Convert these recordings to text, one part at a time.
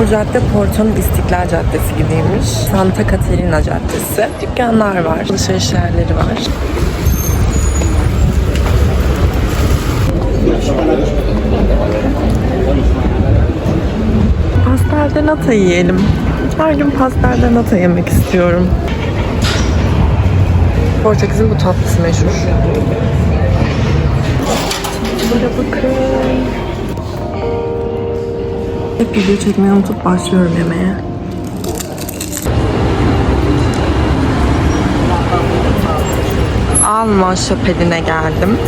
Bu cadde Porto'nun İstiklal Caddesi gibiymiş. Santa Caterina Caddesi. Dükkanlar var, alışveriş yerleri var. Pastel nata yiyelim. Her gün pastel nata yemek istiyorum. Portekiz'in bu tatlısı meşhur. Tatlılara bakın. Hep video çekmeyi unutup başlıyorum yemeğe. Alma şapeline geldim.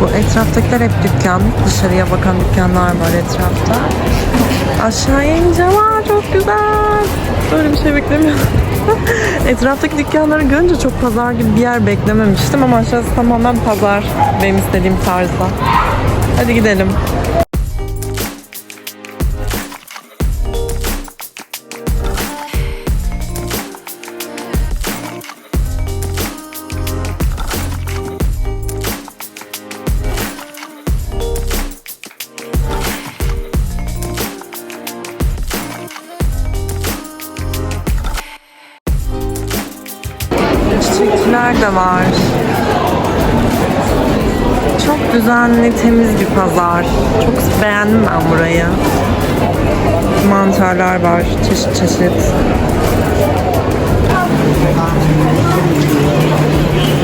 Bu etraftakiler hep dükkan. Dışarıya bakan dükkanlar var etrafta. Aşağıya ineceğim. Aa, çok güzel. Böyle bir şey beklemiyorum. Etraftaki dükkanları görünce çok pazar gibi bir yer beklememiştim ama aşağısı tamamen pazar. Benim istediğim tarzda. Hadi gidelim. De var. Çok düzenli, temiz bir pazar. Çok beğendim ben burayı. Mantarlar var, çeşit çeşit.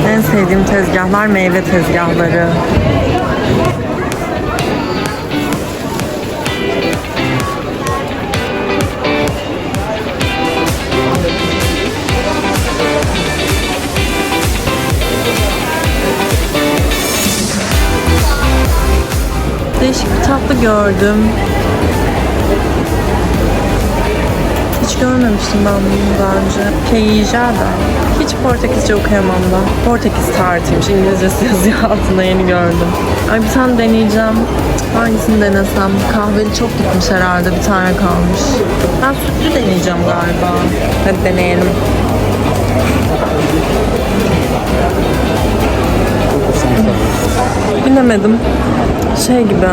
En sevdiğim tezgahlar meyve tezgahları. Değişik bir tatlı gördüm. Hiç görmemiştim ben bunu daha önce. Queijada. Hiç Portekizce okuyamam da. Portekiz tartıymış. İngilizcesi yazıyor altında yeni gördüm. Ay bir tane deneyeceğim. Hangisini denesem? Kahveli çok gitmiş herhalde. Bir tane kalmış. Ben sütlü deneyeceğim galiba. Hadi deneyelim. Bilemedim. Şey gibi,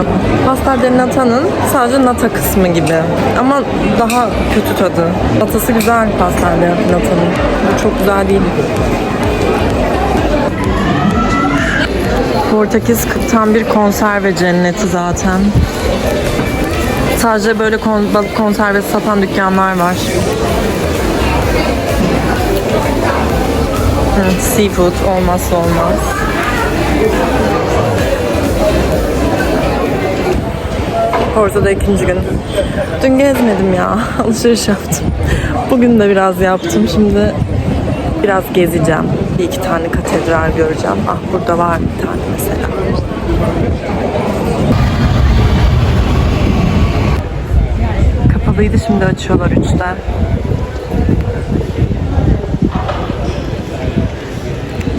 pastel natanın sadece nata kısmı gibi. Ama daha kötü tadı. Natası güzel pastel natanın. Bu çok güzel değil. Portekiz tam bir konserve cenneti zaten. Sadece böyle kon- balık konservesi satan dükkanlar var. Evet, seafood olmazsa olmaz. Porto'da ikinci gün. Dün gezmedim ya. Alışveriş yaptım. Bugün de biraz yaptım. Şimdi biraz gezeceğim. Bir iki tane katedral göreceğim. Ah burada var bir tane mesela. Kapalıydı şimdi açıyorlar üçte.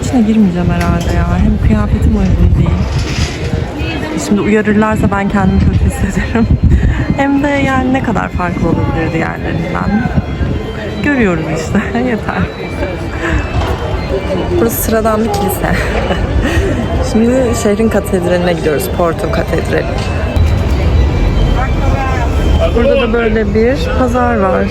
İçine girmeyeceğim herhalde ya. Hem kıyafetim uygun değil. Şimdi uyarırlarsa ben kendimi kötü hissederim. Hem de yani ne kadar farklı olabilir diğerlerinden. Görüyoruz işte. Yeter. Burası sıradan bir kilise. Şimdi şehrin katedraline gidiyoruz. Porto Katedrali. Burada da böyle bir pazar var.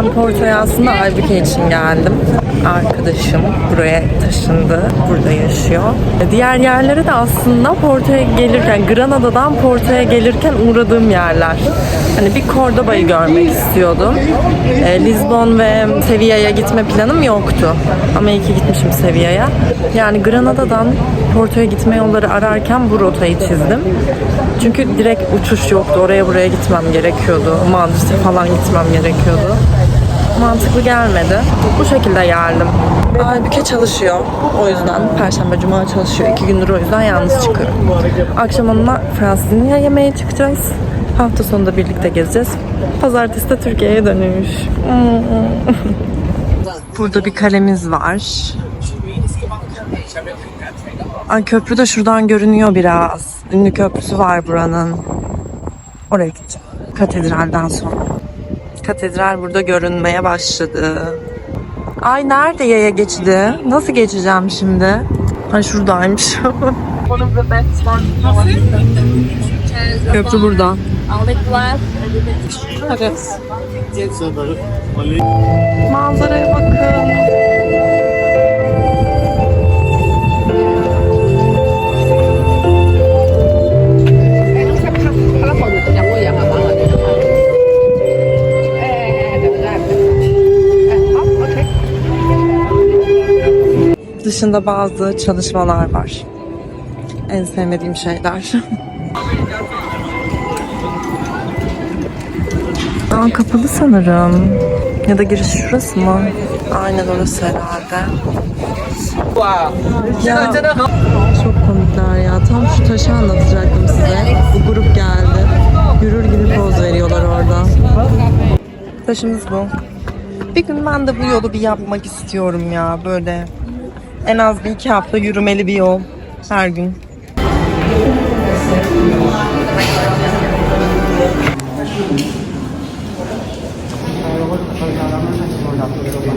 Ben Porto'ya aslında Aybüke için geldim. Arkadaşım buraya taşındı. Burada yaşıyor. Diğer yerlere de aslında Porto'ya gelirken, Granada'dan Porto'ya gelirken uğradığım yerler. Hani bir Cordoba'yı görmek istiyordum. E, Lisbon ve Sevilla'ya gitme planım yoktu. Ama iyi ki gitmişim Sevilla'ya. Yani Granada'dan Porto'ya gitme yolları ararken bu rotayı çizdim. Çünkü direkt uçuş yoktu. Oraya buraya gitmem gerekiyordu. Madrid'e falan gitmem gerekiyordu. Mantıklı gelmedi. Bu şekilde geldim. Halbuki çalışıyor. O yüzden Perşembe, Cuma çalışıyor. İki gündür o yüzden yalnız çıkıyorum. Akşam onunla Fransızca yemeğe çıkacağız. Hafta sonu da birlikte gezeceğiz. Pazartesi de Türkiye'ye dönüş. Burada bir kalemiz var. Ay köprü de şuradan görünüyor biraz. Ünlü köprüsü var buranın. Oraya gideceğim. Katedralden sonra. Katedral burada görünmeye başladı. Ay nerede yaya geçidi? Nasıl geçeceğim şimdi? Ay şuradaymış. Köprü burada. Manzaraya bakın. Dışında bazı çalışmalar var. En sevmediğim şeyler. Aa kapalı sanırım. Ya da giriş şurası mı? Aynen orası herhalde. Ya, çok komikler ya. Tam şu taşı anlatacaktım size. Bu grup geldi. Yürür gibi poz veriyorlar orada. Taşımız bu. Bir gün ben de bu yolu bir yapmak istiyorum ya. Böyle en az bir iki hafta yürümeli bir yol. Her gün.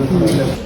Şimdi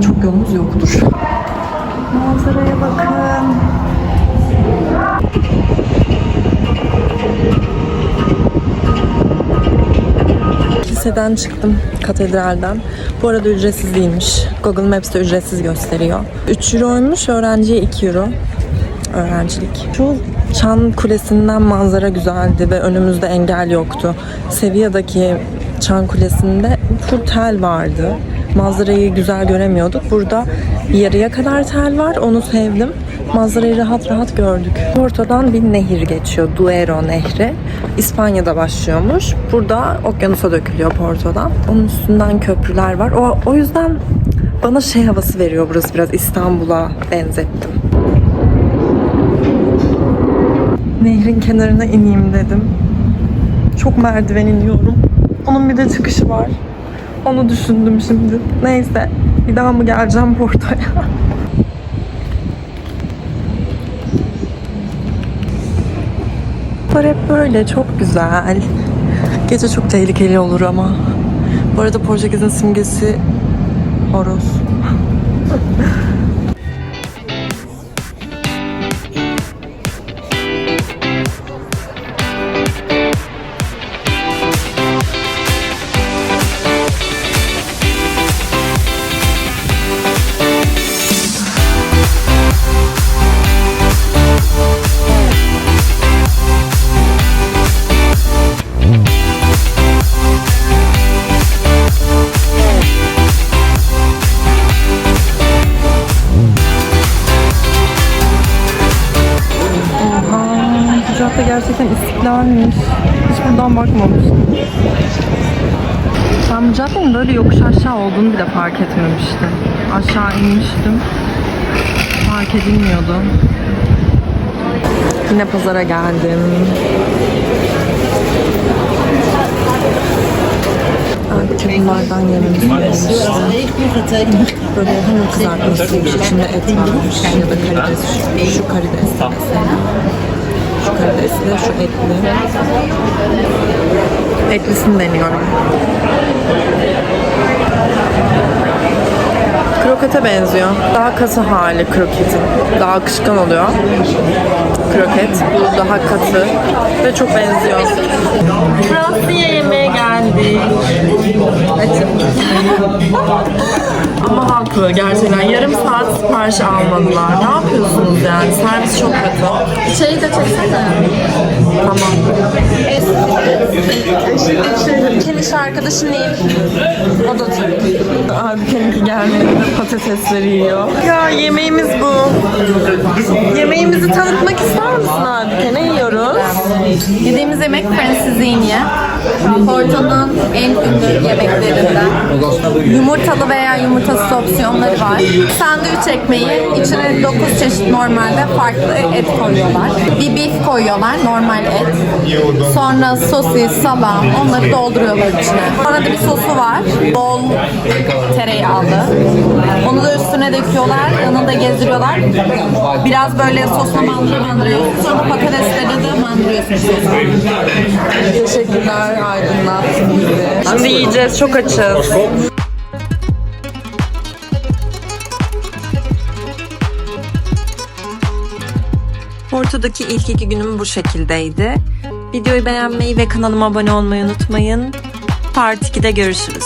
çok yolumuz yoktur. Manzaraya bakın. Liseden çıktım, katedralden. Bu arada ücretsiz değilmiş. Google Maps'te ücretsiz gösteriyor. 3 euroymuş, öğrenciye 2 euro. Öğrencilik. Şu Çan Kulesi'nden manzara güzeldi ve önümüzde engel yoktu. Sevilla'daki Çan Kulesi'nde full tel vardı. Manzarayı güzel göremiyorduk. Burada yarıya kadar tel var, onu sevdim. Manzarayı rahat rahat gördük. Porto'dan bir nehir geçiyor, Duero Nehri. İspanya'da başlıyormuş. Burada okyanusa dökülüyor Porto'dan. Onun üstünden köprüler var. O, o yüzden bana şey havası veriyor burası biraz İstanbul'a benzettim. Nehrin kenarına ineyim dedim. Çok merdiven iniyorum. Onun bir de çıkışı var. Onu düşündüm şimdi. Neyse. Bir daha mı geleceğim Porto'ya? Bunlar hep böyle çok güzel. Gece çok tehlikeli olur ama. Bu arada Portekiz'in simgesi horoz. Cadde gerçekten istiklalmiş. Hiç buradan bakmamıştım. Ben bu caddenin böyle yokuş aşağı olduğunu bile fark etmemiştim. Aşağı inmiştim. Fark edilmiyordu. Yine pazara geldim. Bunlardan yememiz gerekiyor. Böyle hem kızartmasıymış, içinde et varmış ya da karides. Şu karides mesela. Şu karidesli, şu etli. Etlisini deniyorum. Krokete benziyor. Daha katı hali kroketin. Daha akışkan oluyor. Kroket. Bu daha katı. Ve çok benziyor. Fransa'ya Ama haklı gerçekten. Yarım saat sipariş almadılar. Ne yapıyorsunuz yani? Servis çok kötü. Şeyi de çeksene. Tamam. Senin iş arkadaşın değil. O da Türk. Abi benimki gelmedi de patatesleri yiyor. Ya yemeğimiz bu. Yemeğimizi tanıtmak ister misin abi? Ne yiyoruz? Yediğimiz yemek Fransızine. Porto'nun en ünlü yemeklerinden. Yumurtalı veya yumurtasız opsiyonları var. Sandviç ekmeği, içine 9 çeşit normalde farklı et koyuyorlar. Bir beef koyuyorlar, normal et. Sonra sosis, salam, onları dolduruyorlar içine. Sonra da bir sosu var, bol tereyağlı. Onu da üstüne döküyorlar, yanında gezdiriyorlar. Biraz böyle sosla mandırıyorsun. Sonra patatesleri de mandırıyorsun sosla. Teşekkürler aydınlattın bizi. Şimdi yiyeceğiz. Çok açız. Porto'daki ilk iki günüm bu şekildeydi. Videoyu beğenmeyi ve kanalıma abone olmayı unutmayın. Part 2'de görüşürüz.